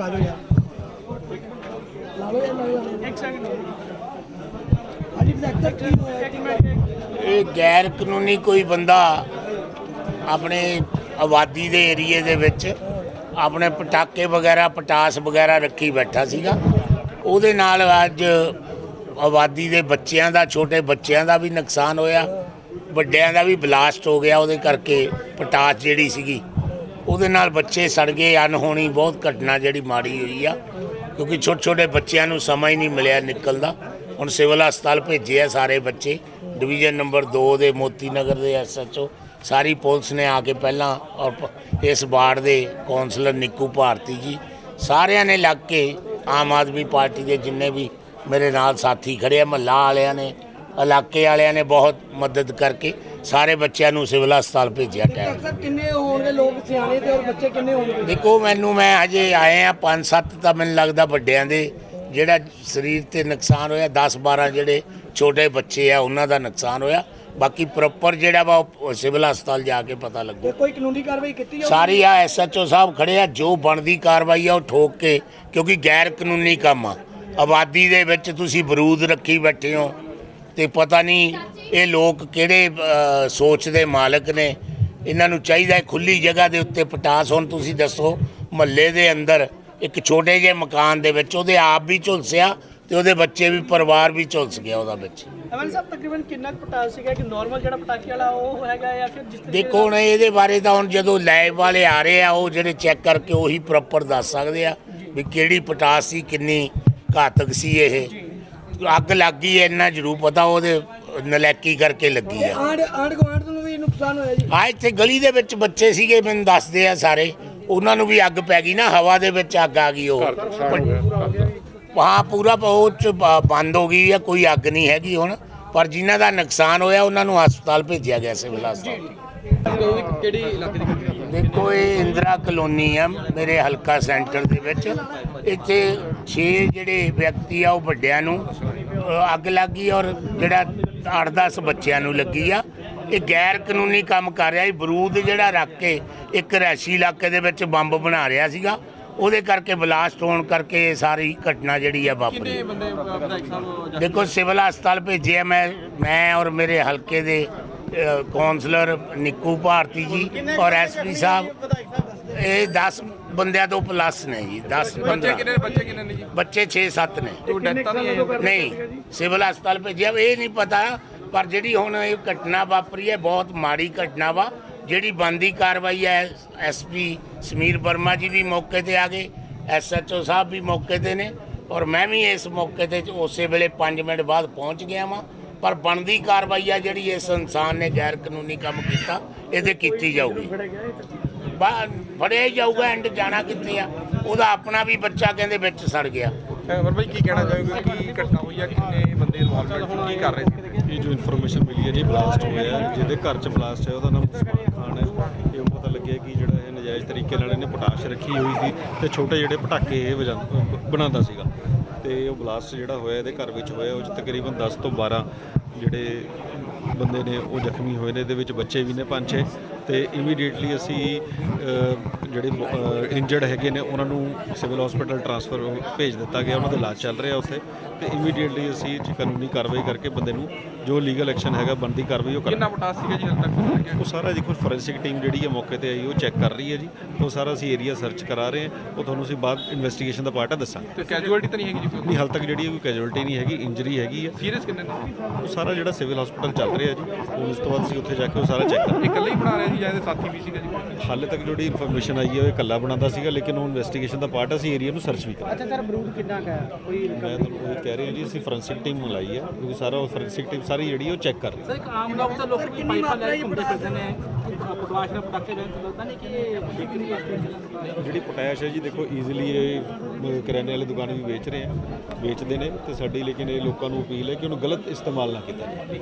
ਆ ਜਾਓ ਯਾਰ। ਲਾ ਲਓ ਯਾਰ ਇੱਕ ਸੈਕਿੰਡ ਹਾਂਜੀ ਡਾਇਰੈਕਟਰ ਕੀ ਹੋਇਆ ਇੱਕ ਮਿੰਟ ਇਹ ਗੈਰ ਕਾਨੂੰਨੀ ਕੋਈ ਬੰਦਾ ਆਪਣੇ ਆਬਾਦੀ ਦੇ ਏਰੀਏ ਦੇ ਵਿੱਚ ਆਪਣੇ ਪਟਾਕੇ ਵਗੈਰਾ, ਪਟਾਸ ਵਗੈਰਾ ਰੱਖੀ ਬੈਠਾ ਸੀਗਾ। ਉਹਦੇ ਨਾਲ ਅੱਜ ਆਬਾਦੀ ਦੇ ਬੱਚਿਆਂ ਦਾ, ਛੋਟੇ ਬੱਚਿਆਂ ਦਾ ਵੀ ਨੁਕਸਾਨ ਹੋਇਆ। ਵੱਡਿਆਂ ਦਾ ਵੀ ਬਲਾਸਟ ਹੋ ਗਿਆ। ਉਹਦੇ ਕਰਕੇ ਪਟਾਸ ਜਿਹੜੀ ਸੀਗੀ ਉਹਦੇ ਨਾਲ ਬੱਚੇ ਸੜ ਗਏ ਅਨਹੋਣੀ ਬਹੁਤ ਘਟਨਾ ਜਿਹੜੀ ਮਾੜੀ ਹੋਈ ਆ, ਕਿਉਂਕਿ ਛੋਟੇ ਛੋਟੇ ਬੱਚਿਆਂ ਨੂੰ ਸਮਾਂ ਹੀ ਨਹੀਂ ਮਿਲਿਆ ਨਿਕਲਦਾ। ਹੁਣ ਸਿਵਲ ਹਸਪਤਾਲ ਭੇਜੇ ਆ ਸਾਰੇ ਬੱਚੇ, ਡਿਵੀਜ਼ਨ ਨੰਬਰ 2 ਦੇ ਮੋਤੀ ਨਗਰ ਦੇ ਐਸਐਚਓ ਸਾਰੀ ਪੁਲਿਸ ਨੇ ਆ ਕੇ ਪਹਿਲਾਂ ਔਰ ਇਸ ਵਾਰਡ ਦੇ ਕੌਂਸਲਰ ਨਿੱਕੂ ਭਾਰਤੀ ਜੀ, ਸਾਰਿਆਂ ਨੇ ਲੱਗ ਕੇ ਆਮ ਆਦਮੀ ਪਾਰਟੀ ਦੇ ਜਿੰਨੇ ਵੀ ਮੇਰੇ ਨਾਲ ਸਾਥੀ ਖੜੇ ਆ, ਮਹੱਲਾ ਵਾਲਿਆਂ ਨੇ, ਇਲਾਕੇ ਵਾਲਿਆਂ ਨੇ ਬਹੁਤ ਮਦਦ ਕਰਕੇ ਸਾਰੇ ਬੱਚਿਆਂ ਨੂੰ ਸਿਵਲ ਹਸਪਤਾਲ ਭੇਜਿਆ ਟਾਈਮ ਡਾਕਟਰ ਕਿੰਨੇ ਹੋਣਗੇ ਲੋਕ? ਸਿਆਣੇ ਤੇ ਔਰ ਬੱਚੇ ਕਿੰਨੇ ਹੋਣਗੇ? ਦੇਖੋ ਮੈਨੂੰ ਮੈਂ ਹਜੇ ਆਏ ਆ 5-7 ਤਾਂ ਮੈਨੂੰ ਲੱਗਦਾ ਵੱਡਿਆਂ ਦੇ। ਜਿਹੜਾ ਸਰੀਰ ਤੇ ਨੁਕਸਾਨ ਹੋਇਆ 10-12 ਜਿਹੜੇ ਛੋਟੇ ਬੱਚੇ ਆ ਉਹਨਾਂ ਦਾ ਨੁਕਸਾਨ ਹੋਇਆ। ਬਾਕੀ ਪ੍ਰੋਪਰ ਜਿਹੜਾ ਵਾ ਉਹ ਸਿਵਲ ਹਸਪਤਾਲ ਜਾ ਕੇ ਪਤਾ ਲੱਗੂ। ਕੋਈ ਕਾਨੂੰਨੀ ਕਾਰਵਾਈ ਕੀਤੀ ਜਾਊਗੀ? ਸਾਰੀ ਆ ਐਸਐਚਓ ਸਾਹਿਬ ਖੜੇ ਆ ਜੋ ਬਣਦੀ ਕਾਰਵਾਈ ਆ ਉਹ ਠੋਕ ਕੇ ਕਿਉਂਕਿ ਗੈਰ ਕਾਨੂੰਨੀ ਕੰਮ ਆ। ਆਬਾਦੀ ਦੇ ਵਿੱਚ ਤੁਸੀਂ ਬਰੂਦ ਰੱਖੀ ਬੈਠੇ ਹੋ ਤੇ ਪਤਾ ਨਹੀਂ ਇਹ ਲੋਕ ਕਿਹੜੇ ਸੋਚ ਦੇ ਮਾਲਕ ਨੇ। ਇਹਨਾਂ ਨੂੰ ਚਾਹੀਦਾ ਹੈ ਖੁੱਲੀ ਜਗ੍ਹਾ ਦੇ ਉੱਤੇ ਪਟਾਸ ਹੁਣ। ਤੁਸੀਂ ਦੱਸੋ ਮਹੱਲੇ ਦੇ ਅੰਦਰ ਇੱਕ ਛੋਟੇ ਜਿਹੇ ਮਕਾਨ ਦੇ ਵਿੱਚ ਉਹਦੇ ਆਪ ਵੀ ਝੁਲਸਿਆ ਤੇ ਉਹਦੇ ਬੱਚੇ ਵੀ ਪਰਿਵਾਰ ਵੀ ਝੁਲਸ ਗਿਆ ਉਹਦਾ ਵਿੱਚ। ਅਮਨ ਸਾਹਿਬ ਤਕਰੀਬਨ ਕਿੰਨਾ ਪਟਾਸ ਸੀਗਾ? ਕਿ ਨਾਰਮਲ ਜਿਹੜਾ ਪਟਾਕੇ ਵਾਲਾ ਉਹ ਹੈਗਾ ਜਾਂ ਫਿਰ ਜਿਸ ਦੇਖੋ ਹੁਣ ਇਹਦੇ ਬਾਰੇ ਤਾਂ ਹੁਣ ਜਦੋਂ ਲੈਬ ਵਾਲੇ ਆ ਰਹੇ ਆ ਉਹ ਜਿਹੜੇ ਚੈੱਕ ਕਰਕੇ ਉਹੀ ਪ੍ਰੋਪਰ ਦੱਸ ਸਕਦੇ ਆ ਵੀ ਕਿਹੜੀ ਪਟਾਸ ਸੀ ਕਿੰਨੀ ਘਾਤਕ ਸੀ ਇਹ। ਅੱਗ ਲੱਗ ਗਈ ਇੰਨਾ ਜ਼ਰੂਰ ਪਤਾ ਉਹਦੇ ਨਲੈਕੀ ਕਰਕੇ ਲੱਗੀ ਆ। ਆਂਡ ਆਂਡ ਗਵਾਂਡ ਨੂੰ ਵੀ ਨੁਕਸਾਨ ਹੋਇਆ ਜੀ। ਆ ਇੱਥੇ ਗਲੀ ਦੇ ਵਿੱਚ ਬੱਚੇ ਸੀਗੇ ਮੈਨੂੰ ਦੱਸਦੇ ਆ ਸਾਰੇ। ਉਹਨਾਂ ਨੂੰ ਵੀ ਅੱਗ ਪੈ ਗਈ ਨਾ ਹਵਾ ਦੇ ਵਿੱਚ ਅੱਗ ਆ ਗਈ ਉਹ। ਹਾਂ ਪੂਰਾ ਉਹ ਚ ਬ- ਬੰਦ ਹੋ ਗਈ ਆ ਕੋਈ ਅੱਗ ਨਹੀਂ ਹੈਗੀ ਹੁਣ। ਪਰ ਜਿਨ੍ਹਾਂ ਦਾ ਨੁਕਸਾਨ ਹੋਇਆ ਉਹਨਾਂ ਨੂੰ ਹਸਪਤਾਲ ਭੇਜਿਆ ਗਿਆ ਸਿਵਲ ਹਸਪਤਾਲ। ਕਿਹੜੀ ਇਲਾਕੇ ਦੀ ਗੱਲ ਹੈ? ਦੇਖੋ ਇਹ ਇੰਦਰਾ ਕਲੋਨੀ ਆ ਮੇਰੇ ਹਲਕਾ ਸੈਂਟਰ ਦੇ ਵਿੱਚ। ਇੱਥੇ 6 ਜਿਹੜੇ ਵਿਅਕਤੀ ਆ ਉਹ ਵੱਡਿਆਂ ਨੂੰ ਅੱਗ ਲੱਗੀ ਔਰ ਜਿਹੜਾ 8-10 ਬੱਚਿਆਂ ਨੂੰ ਲੱਗੀ ਆ। ਇਹ ਗੈਰ ਕਾਨੂੰਨੀ ਕੰਮ ਕਰ ਰਿਹਾ। ਸੀ ਬਰੂਦ ਜਿਹੜਾ ਰੱਖ ਕੇ ਇੱਕ ਰਿਹਾਇਸ਼ੀ ਇਲਾਕੇ ਦੇ ਵਿੱਚ ਬੰਬ ਬਣਾ ਰਿਹਾ ਸੀਗਾ। ਉਹਦੇ ਕਰਕੇ ਬਲਾਸਟ ਹੋਣ ਕਰਕੇ ਇਹ ਸਾਰੀ ਘਟਨਾ ਜਿਹੜੀ ਆ ਵਾਪਰੀ। ਕਿੰਨੇ ਬੰਦੇ ਵਿਧਾਇਕ ਸਾਹਿਬ ਦੇਖੋ ਸਿਵਲ ਹਸਪਤਾਲ ਭੇਜਿਆ ਮੈਂ ਮੈਂ ਔਰ ਮੇਰੇ ਹਲਕੇ ਦੇ ਅ, ਕੌਂਸਲਰ ਨਿੱਕੂ ਭਾਰਤੀ ਜੀ ਔਰ ਐਸਪੀ ਸਾਹਿਬ। ਇਹ 10 ਬੰਦਿਆਂ ਤੋਂ ਪਲੱਸ ਨੇ ਜੀ 10 ਬੱਚੇ 15 ਕਿੰਨੇ ਨੇ ਬੱਚੇ ਕਿੰਨੇ ਨੇ ਜੀ? ਬੱਚੇ 6-7 ਨੇ। ਨਹੀਂ ਸਿਵਲ ਹਸਪਤਾਲ ਭੇਜਿਆ। ਇਹ ਨਹੀਂ ਪਤਾ ਪਰ ਜਿਹੜੀ ਹੁਣ ਇਹ ਘਟਨਾ ਵਾਪਰੀ ਹੈ ਬਹੁਤ ਮਾੜੀ ਘਟਨਾ ਵਾ। ਜਿਹੜੀ ਬੰਦੀ ਕਾਰਵਾਈ ਹੈ ਐਸਪੀ ਸਮੀਰ ਵਰਮਾ ਜੀ ਵੀ ਮੌਕੇ ਤੇ ਆ ਗਏ ਐਸਐਚਓ ਸਾਹਿਬ ਵੀ ਮੌਕੇ ਤੇ ਨੇ ਔਰ ਮੈਂ ਵੀ ਇਸ ਮੌਕੇ ਤੇ ਉਸੇ ਵੇਲੇ 5 ਮਿੰਟ ਬਾਅਦ ਪਹੁੰਚ ਗਿਆ ਵਾਂ ਪਰ ਬਣਦੀ ਕਾਰਵਾਈ ਆ ਜਿਹੜੀ ਇਸ ਇਨਸਾਨ ਨੇ ਗੈਰ ਕਾਨੂੰਨੀ ਕੰਮ ਕੀਤਾ ਇਹਦੇ ਕੀਤੀ ਜਾਊਗੀ। ਫੜਿਆ ਹੀ ਜਾਊਗਾ ਐਂਡ ਜਾਣਾ ਕਿੱਥੇ ਆ ਉਹਦਾ ਆਪਣਾ ਵੀ ਬੱਚਾ ਕਹਿੰਦੇ ਵਿੱਚ ਸੜ ਗਿਆ। ਭਾਈ ਕੀ ਕਹਿਣਾ ਚਾਹੋਗੇ ਕੀ ਘਟਨਾ ਹੋਈ ਹੈ ਕਿੰਨੇ ਬੰਦੇ ਇਨਵੋਲਵਮੈਂਟ ਕੀ ਕਰ ਰਹੇ ਸੀ? ਇਹ ਜੋ ਇਨਫੋਰਮੇਸ਼ਨ ਮਿਲੀ ਹੈ ਜੀ ਬਲਾਸਟ ਹੋਇਆ। ਜਿਹਦੇ ਘਰ 'ਚ ਬਲਾਸਟ ਹੈ ਉਹਦਾ ਨਾਮ ਉਸਮਾਨ ਪਤਾ ਲੱਗਿਆ ਕਿ ਜਿਹੜਾ ਇਹ ਨਜਾਇਜ਼ ਤਰੀਕੇ ਨਾਲ ਇਹਨੇ ਪਟਾਸ਼ ਰੱਖੀ ਹੋਈ ਸੀ ਤੇ ਛੋਟੇ ਜਿਹੜੇ ਪਟਾਕੇ ਇਹ ਵਜਾ- ਬਣਾਉਂਦਾ ਸੀਗਾ। ਤੇ ਉਹ ਬਲਾਸਟ ਜਿਹੜਾ ਹੋਇਆ, ਇਹਦੇ ਘਰ ਵਿੱਚ ਹੋਇਆ, ਉਹ 'ਚ ਤਕਰੀਬਨ 10 ਤੋਂ 12 ਜਿਹੜੇ ਬੰਦੇ ਨੇ ਉਹ ਜ਼ਖਮੀ ਹੋਏ ਨੇ, ਇਹਦੇ ਵਿੱਚ ਬੱਚੇ ਵੀ ਨੇ ਪੰਜ ਛੇ। ਤੇ ਇਮੀਡੀਏਟਲੀ ਅਸੀਂ ਜਿਹੜੇ ਇੰਜਰਡ ਹੈਗੇ ਨੇ ਉਹਨਾਂ ਨੂੰ ਸਿਵਲ ਹਸਪੀਟਲ ਟ੍ਰਾਂਸਫਰ ਭੇਜ ਦਿੱਤਾ ਗਿਆ ਉਹਨਾਂ ਦਾ ਇਲਾਜ ਚੱਲ ਰਿਹਾ ਉੱਥੇ। ਤੇ ਇਮੀਡੀਏਟਲੀ ਅਸੀਂ ਕਾਨੂੰਨੀ ਕਾਰਵਾਈ ਕਰਕੇ ਬੰਦੇ ਨੂੰ ਜੋ ਲੀਗਲ ਐਕਸ਼ਨ ਹੈਗਾ ਬਣਦੀ ਕਾਰਵਾਈ ਉਹ ਕਿੰਨਾ ਕਰਾਂਗੇ ਪਟਾਸ ਸੀਗਾ ਜੀ ਹਲ ਤੱਕ ਉਹ ਸਾਰਾ ਦੇਖੋ ਫੋਰੈਂਸਿਕ ਟੀਮ ਜਿਹੜੀ ਹੈ ਮੌਕੇ ਤੇ ਆਈ ਉਹ ਚੈੱਕ ਕਰ ਰਹੀ ਹੈ ਜੀ। ਉਹ ਸਾਰਾ ਅਸੀਂ ਏਰੀਆ ਸਰਚ ਕਰਾ ਰਹੇ ਹਾਂ। ਉਹ ਤੁਹਾਨੂੰ ਅਸੀਂ ਬਾਅਦ ਇਨਵੈਸਟੀਗੇਸ਼ਨ ਦਾ ਪਾਰਟ ਹੈ ਦੱਸਾਂਗੇ। ਤੇ ਕੈਜੂਅਲਟੀ ਤਾਂ ਨਹੀਂ ਹੈਗੀ ਜੀ ਕੋਈ? ਨਹੀਂ ਹਾਲ ਤੱਕ ਜਿਹੜੀ ਕੋਈ ਕੈਜੁਅਲਟੀ ਨਹੀਂ ਹੈਗੀ ਇੰਜਰੀ ਹੈਗੀ ਹੈ। ਸੀਰੀਅਸ ਕਿੰਨੇ ਨੇ? ਉਹ ਸਾਰਾ ਜਿਹੜਾ ਸਿਵਲ ਹਸਪੀਟਲ ਚੱਲ ਰਿਹਾ ਜੀ ਉਸ ਤੋਂ ਬਾਅਦ ਅਸੀਂ ਉੱਥੇ ਜਾ ਕੇ ਉਹ ਸਾਰਾ ਚੈੱਕ ਕਰਾਂਗੇ। ਇਕੱਲੇ ਹੀ ਬਣਾ ਰਿਹਾ ਜੀ ਜਾਂ ਇਹਦੇ ਸਾਥੀ ਵੀ ਸੀਗਾ ਜੀ? ਹਾਲੇ ਤੱਕ ਜਿਹੜੀ ਇਨਫੋਰਮੇਸ਼ਨ ਆਈ ਹੈ ਉਹ ਇਕੱਲਾ ਬਣਾਉਂਦਾ ਸੀਗਾ ਲੇਕਿਨ ਉਹ ਇਨਵੈਸਟੀਗੇਸ਼ਨ ਦਾ ਪਾਰਟ ਅਸੀਂ ਏਰੀਆ ਨੂੰ ਸਰਚ ਵੀ ਕਰਾਂਗੇ ਅੱਛਾ ਸਰ ਬਰੂਦ ਕਿੰਨਾ ਕਾ ਕੋਈ ਮੈਂ ਤੁਹਾਨੂੰ ਇਹ ਕਹਿ ਰਿਹਾ ਜੀ ਅਸੀਂ ਫੋਰੈਂਸਿਕ ਟੀਮ ਮੰਗਾਈ ਹੈ ਕਿਉਂਕਿ ਸਾਰਾ ਫੋਰੈਂਸਿਕ ਟੀਮ ਸਾਰੀ ਜਿਹੜੀ ਉਹ ਚੈੱਕ ਕਰ ਰਹੀ ਹੈ ਸਰ ਇੱਕ ਆਮ ਲੋਕ ਤਾਂ ਲੋਕ ਪਾਈਪਾਂ ਲੈ ਕੇ ਘੁੰਮਦੇ ਫਿਰਦੇ ਨੇ ਪਟਵਾਸ਼ ਦੇ ਪਟਾਕੇ ਲੈਣ ਤੋਂ ਲੱਗਦਾ ਨਹੀਂ ਕਿ ਇਹ ਠੀਕ ਨਹੀਂ ਹੈ ਜਿਹੜੀ ਪੋਟਾਸ਼ ਹੈ ਜੀ ਦੇਖੋ ਈਜ਼ੀਲੀ ਇਹ ਕਰਿਆਨੇ ਵਾਲੇ ਦੁਕਾਨ ਵੀ ਵੇਚ ਰਹੇ ਆ ਵੇਚਦੇ ਨੇ ਤੇ ਸਾਡੀ ਲੇਕਿਨ ਇਹ ਲੋਕਾਂ ਨੂੰ ਅਪੀਲ ਹੈ ਕਿ ਉਹਨੂੰ ਗਲਤ ਇਸਤੇਮਾਲ ਨਾ ਕੀਤਾ ਜਾਵੇ।